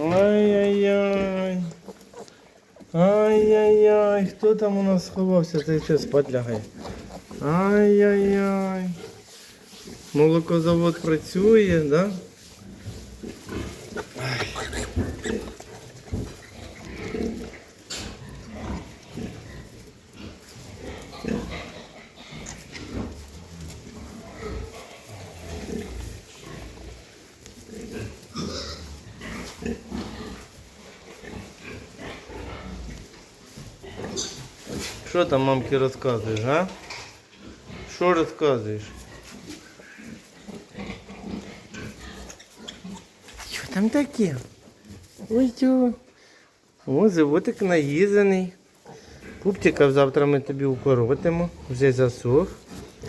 Ай-яй-яй. Ай-яй-яй. Хто там у нас сховався? Ти що спать лягає. Ай-яй-яй. Молокозавод працює, да? Що там мамки розказуєш, а? Що розказуєш? Що там таке? Ой, чого? О, животик наїзаний. Пупчика завтра ми тобі укоротимо. Вже засох.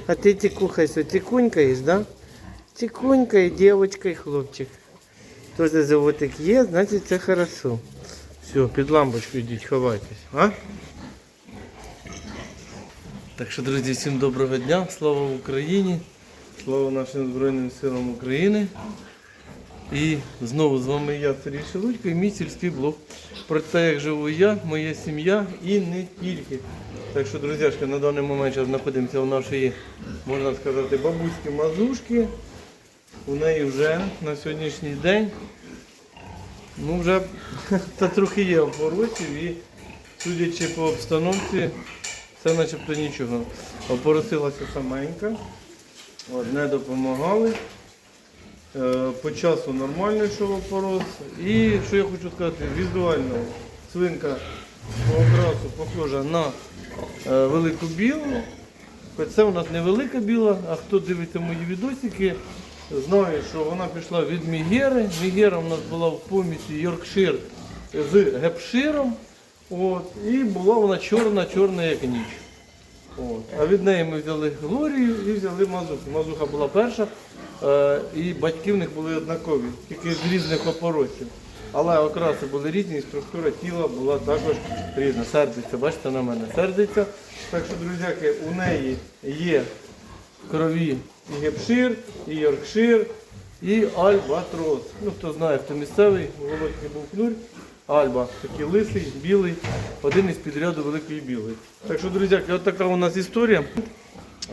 А ти тікухай, що тікунькаєш, да? Тікунькає, дівчинка і хлопчик. Тож животик є, значить це хорошо. Все, під лампочку йдіть, ховайтесь, а? Так що, друзі, всім доброго дня, слава Україні, слава нашим Збройним силам України. І знову з вами я, Сергій Шелудько, і мій сільський блог про те, як живу я, моя сім'я і не тільки. Так що, друзяшки, на даний момент зараз знаходимося в нашій, можна сказати, бабуські мазушки. У неї вже на сьогоднішній день ну вже та трохи є опоросів і судячи по обстановці, це начебто нічого. Опоросилася саменька, не допомагали. Е, По часу нормально йшов опорос. І що я хочу сказати, візуально свинка по окрасу похожа на е, велику білу. Це у нас не велика біла, а хто дивиться мої відосики, знає, що вона пішла від Мігери. Мігера у нас була в помісі Йоркшир з Гепширом. От, і була вона чорна, чорна як ніч. От. А від неї ми взяли Глорію і взяли Мазуху. Мазуха була перша, е, і батьки в них були однакові, тільки з різних опоросів. Але окраси були різні, і структура тіла була також різна. Сердиться, бачите на мене, сердиться. Так що, друзяки, у неї є крові і гепшир, і йоркшир, і альбатрос. Ну, хто знає, хто місцевий, у був кнурь. Альба, такий лисий, білий, один із підряду великої білої. Так що, друзяки, от така у нас історія.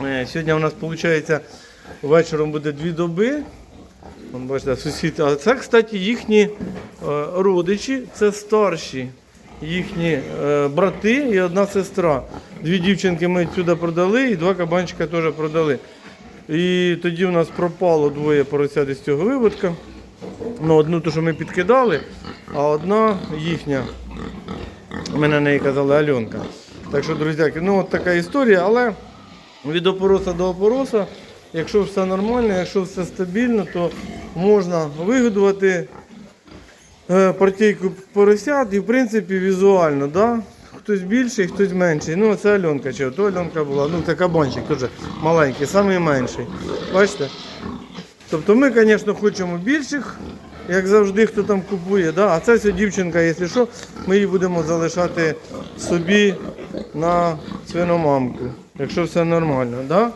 Е, Сьогодні у нас виходить вечором буде дві доби. Вон, бачите, сусід. А це, кстати, їхні е, родичі, це старші їхні е, брати і одна сестра. Дві дівчинки ми сюди продали і два кабанчика теж продали. І тоді у нас пропало двоє поросят із цього виводка. Ну, одну ту, що ми підкидали, а одна їхня. Ми на неї казали Альонка. Так що, друзяки, ну от така історія, але від опороса до опороса, якщо все нормально, якщо все стабільно, то можна вигодувати е, партійку поросят і в принципі візуально, да? хтось більший, хтось менший. Ну, це Альонка чи то Альонка була. Ну, це кабанчик теж маленький, найменший. Бачите? Тобто ми, звісно, хочемо більших, як завжди, хто там купує. Да? А це все дівчинка, якщо що, ми її будемо залишати собі на свиномамку, якщо все нормально. Да?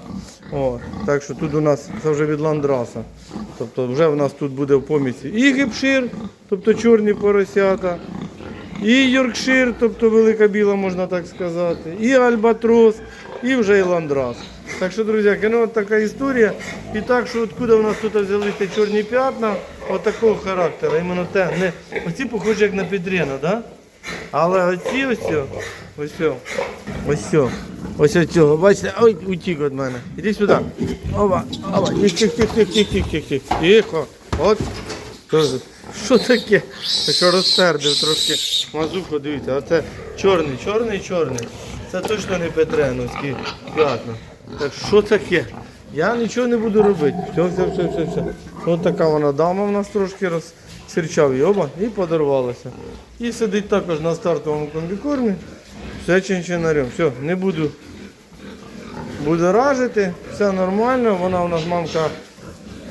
О, так що тут у нас це вже від ландраса. Тобто вже в нас тут буде в помісті і гепшир, тобто чорні поросята, і Йоркшир, тобто велика біла, можна так сказати, і Альбатрос, і вже і Ландрас. Так що, друзі, ну от така історія. І так, що откуда у нас тут взялися чорні п'ятна, от такого характеру. Іменно те, не, оці похожі як на підріну, да? Але оці ось, ось, ось, ось ось цього, бачите, ой, утік від мене. Іди сюди. Ова, ова, тих, тих, тих, тих, тих, тих, тих, тих. Тихо. От. Що, таке? Так що розсердив трошки мазуху, дивіться, оце чорний, чорний, чорний. Це точно не Петреновські п'ятна. Так що таке? Я нічого не буду робити. Все, все, все, все, все. Ось така вона дама в нас трошки розсірчав її оба і подарувалася. І сидить також на стартовому комбікормі. Все чинчинарем. Все, не буду будоражити, все нормально. Вона у нас мамка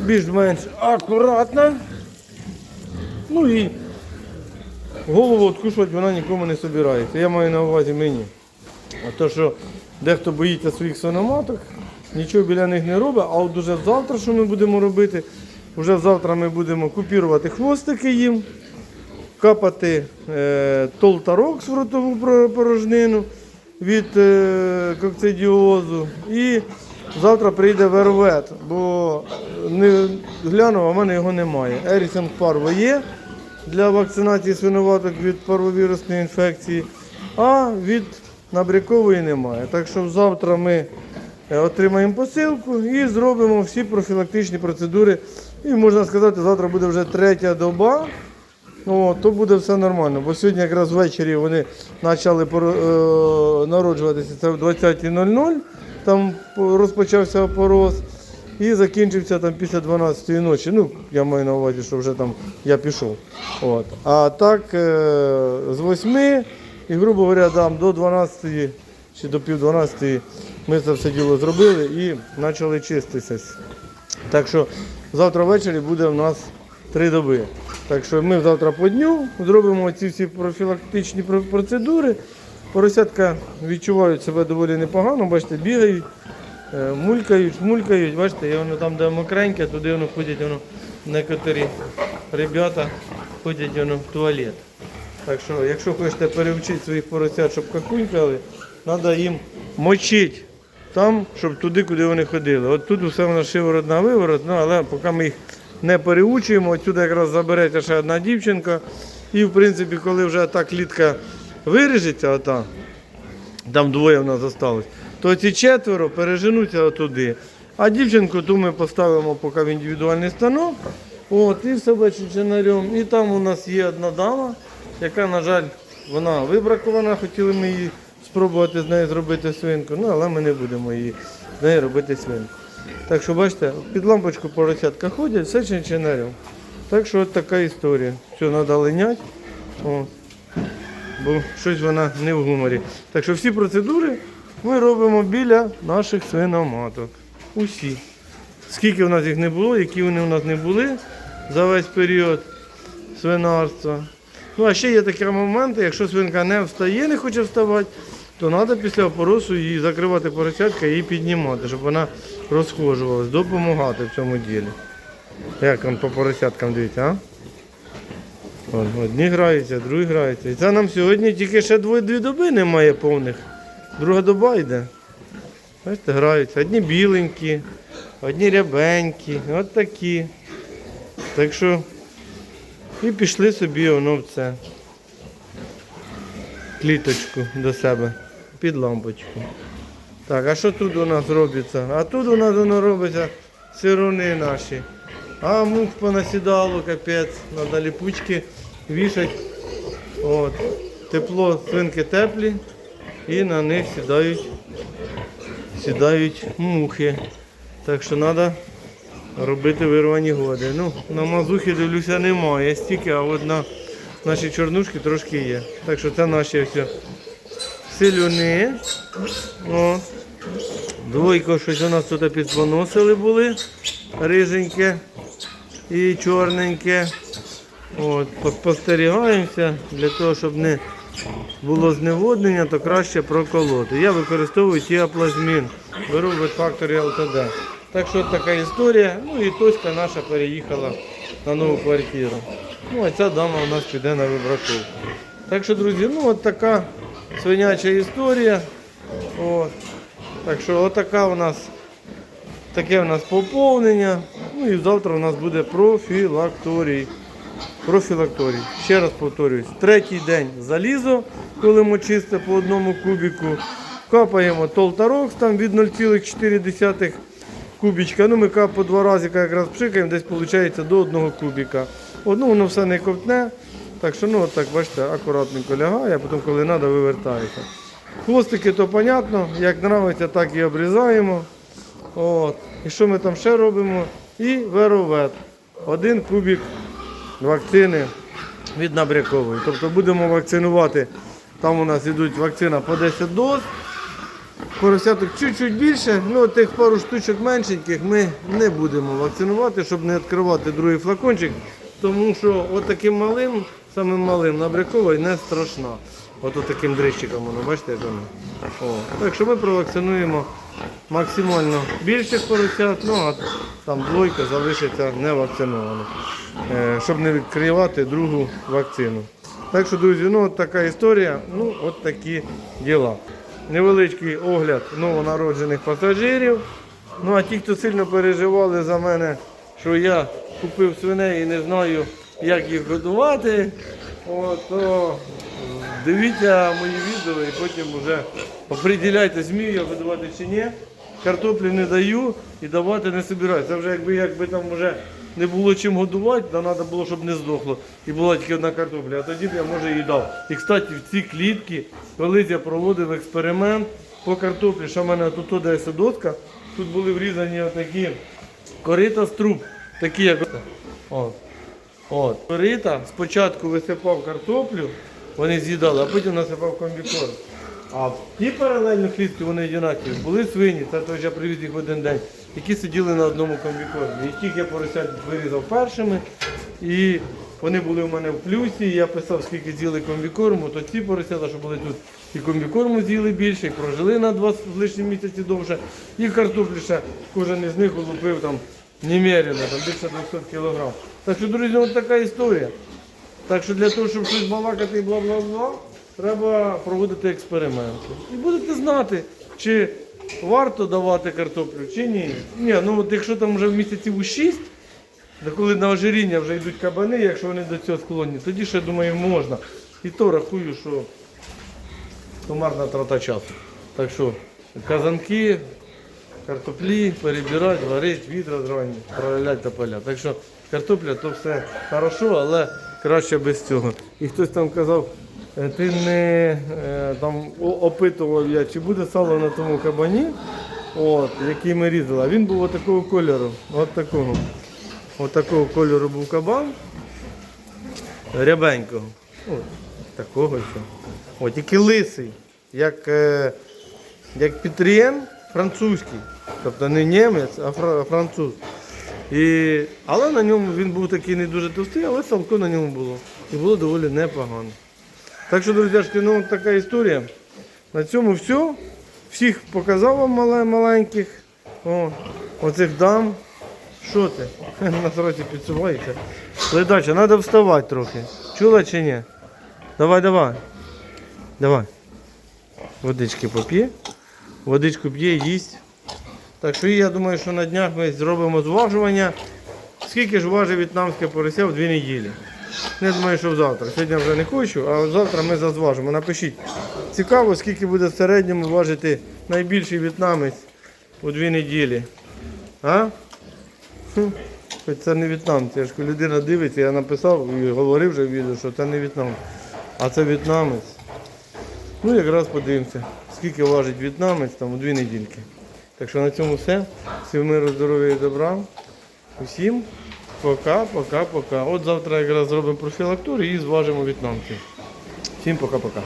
більш-менш акуратна. Ну і голову откушувати вона нікому не збирається. Я маю на увазі мені. А то, що дехто боїться своїх свиноматок, нічого біля них не робить, а от уже завтра, що ми будемо робити, вже завтра ми будемо купірувати хвостики їм. капати е, толтарокс в ротову порожнину від е, кокцидіозу. І завтра прийде вервет, бо не глянув, а в мене його немає. Ерісен Парво є для вакцинації свинуваток від парвовірусної інфекції, а від набрякової немає. Так що завтра ми отримаємо посилку і зробимо всі профілактичні процедури. І можна сказати, завтра буде вже третя доба. О, то буде все нормально. Бо сьогодні якраз ввечері вони почали е, народжуватися це в 20.00. Там розпочався опороз і закінчився там після 12-ї ночі. Ну, я маю на увазі, що вже там я пішов. От. А так е, з 8 і, грубо говоря, там, до 12 чи до пів 12 ми це все діло зробили і почали чиститися. Так що завтра ввечері буде у нас три доби. Так що ми завтра по дню зробимо ці всі профілактичні процедури. Поросятка відчувають себе доволі непогано, бачите, бігають, е, мулькають, мулькають, бачите, і воно там, де мокреньке, туди воно ходять, воно некоторі ребята ходять воно в туалет. Так що, якщо хочете перевчити своїх поросят, щоб какунькали, треба їм мочити там, щоб туди, куди вони ходили. От тут усе воно шиворот на виворот, ну, але поки ми їх не переучуємо, отсюди якраз забереться ще одна дівчинка. І в принципі, коли вже та клітка виріжеться, ота, там двоє в нас залишилось, то ці четверо переженуться отуди. А дівчинку ту ми поставимо поки в індивідуальний станок. От, і все чинарем. І там у нас є одна дама, яка, на жаль, вона вибракована, хотіли ми її спробувати з нею зробити свинку, ну але ми не будемо її з нею робити свинку. Так що бачите, під лампочку поросятка ходять, все чинчинарем. Так що от така історія. Все, треба линять. Бо щось вона не в гуморі. Так що всі процедури ми робимо біля наших свиноматок. Усі. Скільки в нас їх не було, які вони у нас не були за весь період свинарства. Ну, а ще є такі моменти, якщо свинка не встає, не хоче вставати, то треба після опоросу її закривати поросятка і її піднімати, щоб вона розхожувалась, допомагати в цьому ділі. Як он по поросяткам дивіться, а? Одні граються, другі граються. І це нам сьогодні тільки ще дві доби немає повних. Друга доба йде. Бачите, граються. Одні біленькі, одні рябенькі, от такі. Так що і пішли собі воно в це. Кліточку до себе під лампочку. Так, а що тут у нас робиться? А тут у нас воно робиться сирони наші. А мух понасідало, капець, треба ліпучки вішати. От. Тепло, свинки теплі і на них сідають, сідають мухи. Так що треба робити вирвані годи. Ну, на мазухи дивлюся немає стільки, а от на наші чорнушки трошки є. Так що це наші все силюни. О. Двойко щось у нас тут підпоносили були. Риженьке і чорненьке. От, спостерігаємося для того, щоб не було зневоднення, то краще проколоти. Я використовую тіаплазмін, беру від факторі ЛТД. Так що така історія. Ну і Тоська наша переїхала на нову квартиру. Ну а ця дама у нас піде на вибраковку. Так що, друзі, ну от така свиняча історія. От. Так що отака у нас Таке у нас поповнення. Ну і завтра у нас буде профілакторій. Профілакторій. Ще раз повторюсь, третій день залізо, коли ми чисте по одному кубіку. Капаємо толтарокс там від 0,4 кубічка. Ну ми кап по два рази якраз пшикаємо, десь виходить до одного кубіка. Одну воно все не ковтне. Так що, ну от так, бачите, акуратненько лягає, а потім, коли треба, вивертається. Хвостики то понятно, як подобається, так і обрізаємо. От. І що ми там ще робимо? І веровет. Один кубик вакцини від набрякової. Тобто будемо вакцинувати. Там у нас йдуть вакцина по 10 доз. Поросяток чуть-чуть більше, ну тих пару штучок меншеньких ми не будемо вакцинувати, щоб не відкривати другий флакончик. Тому що от таким малим, самим малим набряковий не страшна. От таким дрищиком воно, бачите, як воно. О. Так що ми провакцинуємо максимально більших поросят, ну а там двойка залишиться не вакцинована, щоб не відкривати другу вакцину. Так що, друзі, ну от така історія, ну от такі діла. Невеличкий огляд новонароджених пасажирів. Ну а ті, хто сильно переживали за мене, що я купив свиней і не знаю, як їх годувати, от, то дивіться мої відео і потім вже оприділяйте, змію я годувати чи ні. Картоплі не даю і давати не собираюся. Це вже якби, якби там вже не було чим годувати, то треба було, щоб не здохло. І була тільки одна картопля, а тоді б я може їй дав. І кстати, в ці клітки, колись я проводив експеримент по картоплі, що в мене тут десь доска, тут були врізані отакі корита з труб, такі як. От. От. Корита спочатку висипав картоплю, вони з'їдали, а потім насипав комбікорм. А ті паралельні клітки вони однакові. Були свині, це той я привіз їх в один день, які сиділи на одному комбікормі. І тих я поросят вирізав першими. І вони були в мене в плюсі. і Я писав, скільки з'їли комбікорму, то ці поросята, що були тут, і комбікорму з'їли більше, і прожили на два з лишнім місяці довше. І картоплі ще кожен із них улупив там немерено, там більше 200 кілограм. Так що, друзі, от така історія. Так що для того, щоб щось балакати і бла-бла-бла, треба проводити експерименти. І будете знати, чи варто давати картоплю, чи ні. Ні, ну от якщо там вже в місяців у 6, коли на ожиріння вже йдуть кабани, якщо вони до цього склонні, тоді ще думаю можна. І то рахую, що то марна трата часу. Так що казанки, картоплі, перебирати, варити, відра зрані, проляти та поля. Так що картопля то все хорошо, але краще без цього. І хтось там казав, «Е, ти не е, там опитував я, чи буде сало на тому кабані, от, який ми різали. А він був отакого кольору. От такого. От такого кольору був кабан. Рябенького. От, такого ще. От, тільки лисий, як, е, як Петрієн французький. Тобто не німець, а фра- француз. І, але на ньому він був такий не дуже товстий, але салко на ньому було. І було доволі непогано. Так що, друзяшки, ну така історія. На цьому все. Всіх показав вам маленьких. О, оцих дам. Що ти? На сроці підсувається. Ледача, треба вставати трохи. Чула чи ні? Давай, давай. Давай. Водички поп'є. Водичку п'є, їсть. Так що я думаю, що на днях ми зробимо зважування. Скільки ж важить в'єтнамське порося в дві неділі? Я думаю, що завтра. Сьогодні вже не хочу, а завтра ми зазважимо. Напишіть. Цікаво, скільки буде в середньому важити найбільший в'єтнамець у дві неділі. А? Хоч це не в'єтнамці. Я ж людина дивиться, я написав і говорив вже в відео, що це не в'єтнамець. А це в'єтнамець. Ну, якраз подивимося, скільки важить в'єтнамець там у дві недільки. Так що на цьому все. Всім миру, здоров'я і добра. Усім пока, пока, пока. От завтра якраз зробимо профілактуру і зважимо в'єтнамців. Всім пока-пока.